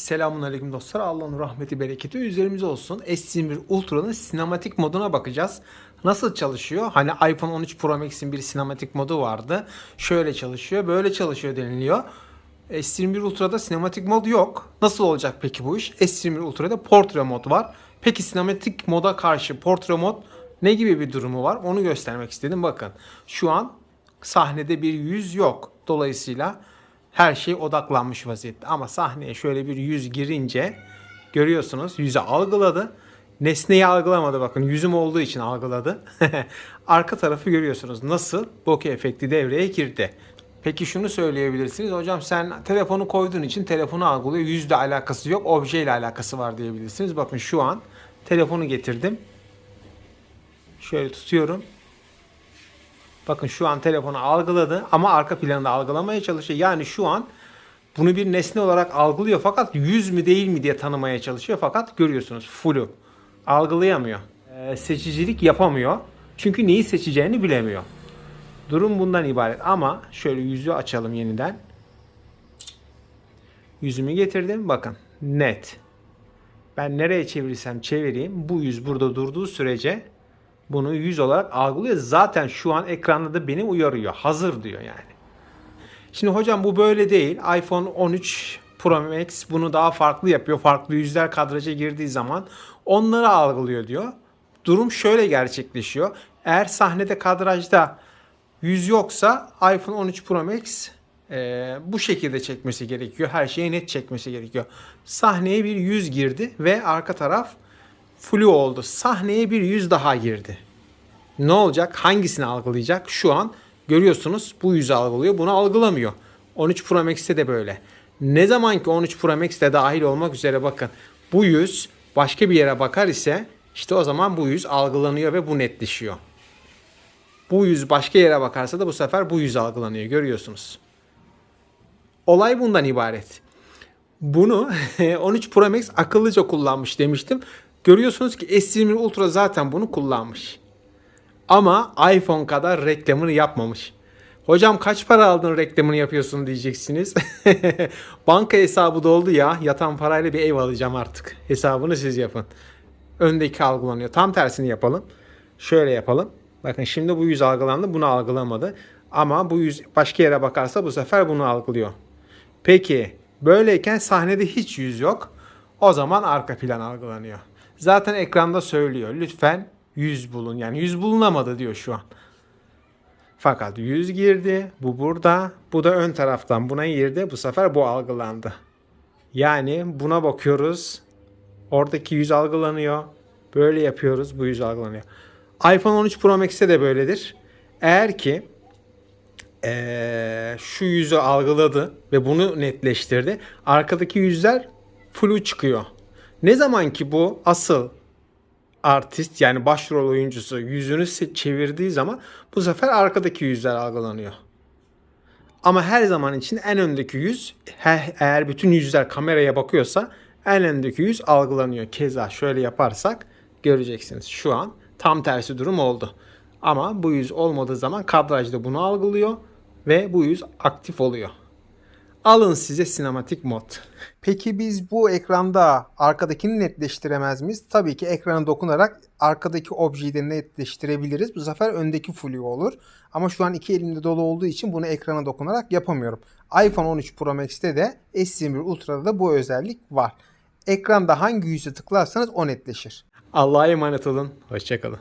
Selamünaleyküm dostlar. Allah'ın rahmeti bereketi üzerimize olsun. S21 Ultra'nın sinematik moduna bakacağız. Nasıl çalışıyor? Hani iPhone 13 Pro Max'in bir sinematik modu vardı. Şöyle çalışıyor, böyle çalışıyor deniliyor. S21 Ultra'da sinematik mod yok. Nasıl olacak peki bu iş? S21 Ultra'da portre mod var. Peki sinematik moda karşı portre mod ne gibi bir durumu var? Onu göstermek istedim. Bakın şu an sahnede bir yüz yok. Dolayısıyla her şey odaklanmış vaziyette. Ama sahneye şöyle bir yüz girince görüyorsunuz yüzü algıladı. Nesneyi algılamadı bakın yüzüm olduğu için algıladı. Arka tarafı görüyorsunuz nasıl bokeh efekti devreye girdi. Peki şunu söyleyebilirsiniz. Hocam sen telefonu koyduğun için telefonu algılıyor. Yüzle alakası yok. Objeyle alakası var diyebilirsiniz. Bakın şu an telefonu getirdim. Şöyle tutuyorum. Bakın şu an telefonu algıladı ama arka planı da algılamaya çalışıyor. Yani şu an bunu bir nesne olarak algılıyor fakat yüz mü değil mi diye tanımaya çalışıyor fakat görüyorsunuz flu algılayamıyor. Ee, seçicilik yapamıyor. Çünkü neyi seçeceğini bilemiyor. Durum bundan ibaret ama şöyle yüzü açalım yeniden. Yüzümü getirdim bakın net. Ben nereye çevirirsem çevireyim bu yüz burada durduğu sürece bunu yüz olarak algılıyor. Zaten şu an ekranda da beni uyarıyor. Hazır diyor yani. Şimdi hocam bu böyle değil. iPhone 13 Pro Max bunu daha farklı yapıyor. Farklı yüzler kadraja girdiği zaman onları algılıyor diyor. Durum şöyle gerçekleşiyor. Eğer sahnede kadrajda yüz yoksa iPhone 13 Pro Max e, bu şekilde çekmesi gerekiyor. Her şeyi net çekmesi gerekiyor. Sahneye bir yüz girdi ve arka taraf flu oldu. Sahneye bir yüz daha girdi. Ne olacak? Hangisini algılayacak? Şu an görüyorsunuz bu yüzü algılıyor. Bunu algılamıyor. 13 Pro Max'te de böyle. Ne zaman ki 13 Pro Max'te dahil olmak üzere bakın bu yüz başka bir yere bakar ise işte o zaman bu yüz algılanıyor ve bu netleşiyor. Bu yüz başka yere bakarsa da bu sefer bu yüz algılanıyor. Görüyorsunuz. Olay bundan ibaret. Bunu 13 Pro Max akıllıca kullanmış demiştim. Görüyorsunuz ki S21 Ultra zaten bunu kullanmış. Ama iPhone kadar reklamını yapmamış. Hocam kaç para aldın reklamını yapıyorsun diyeceksiniz. Banka hesabı doldu ya. Yatan parayla bir ev alacağım artık. Hesabını siz yapın. Öndeki algılanıyor. Tam tersini yapalım. Şöyle yapalım. Bakın şimdi bu yüz algılandı. Bunu algılamadı. Ama bu yüz başka yere bakarsa bu sefer bunu algılıyor. Peki böyleyken sahnede hiç yüz yok. O zaman arka plan algılanıyor. Zaten ekranda söylüyor. Lütfen yüz bulun. Yani yüz bulunamadı diyor şu an. Fakat yüz girdi. Bu burada. Bu da ön taraftan buna girdi. Bu sefer bu algılandı. Yani buna bakıyoruz. Oradaki yüz algılanıyor. Böyle yapıyoruz. Bu yüz algılanıyor. iPhone 13 Pro Max'te de böyledir. Eğer ki eee, şu yüzü algıladı ve bunu netleştirdi. Arkadaki yüzler flu çıkıyor. Ne zaman ki bu asıl artist yani başrol oyuncusu yüzünü çevirdiği zaman bu sefer arkadaki yüzler algılanıyor. Ama her zaman için en öndeki yüz eğer bütün yüzler kameraya bakıyorsa en öndeki yüz algılanıyor. Keza şöyle yaparsak göreceksiniz. Şu an tam tersi durum oldu. Ama bu yüz olmadığı zaman kadrajda bunu algılıyor ve bu yüz aktif oluyor. Alın size sinematik mod. Peki biz bu ekranda arkadakini netleştiremez miyiz? Tabii ki ekrana dokunarak arkadaki objeyi de netleştirebiliriz. Bu sefer öndeki flu olur. Ama şu an iki elimde dolu olduğu için bunu ekrana dokunarak yapamıyorum. iPhone 13 Pro Max'te de S21 Ultra'da da bu özellik var. Ekranda hangi yüze tıklarsanız o netleşir. Allah'a emanet olun. Hoşçakalın.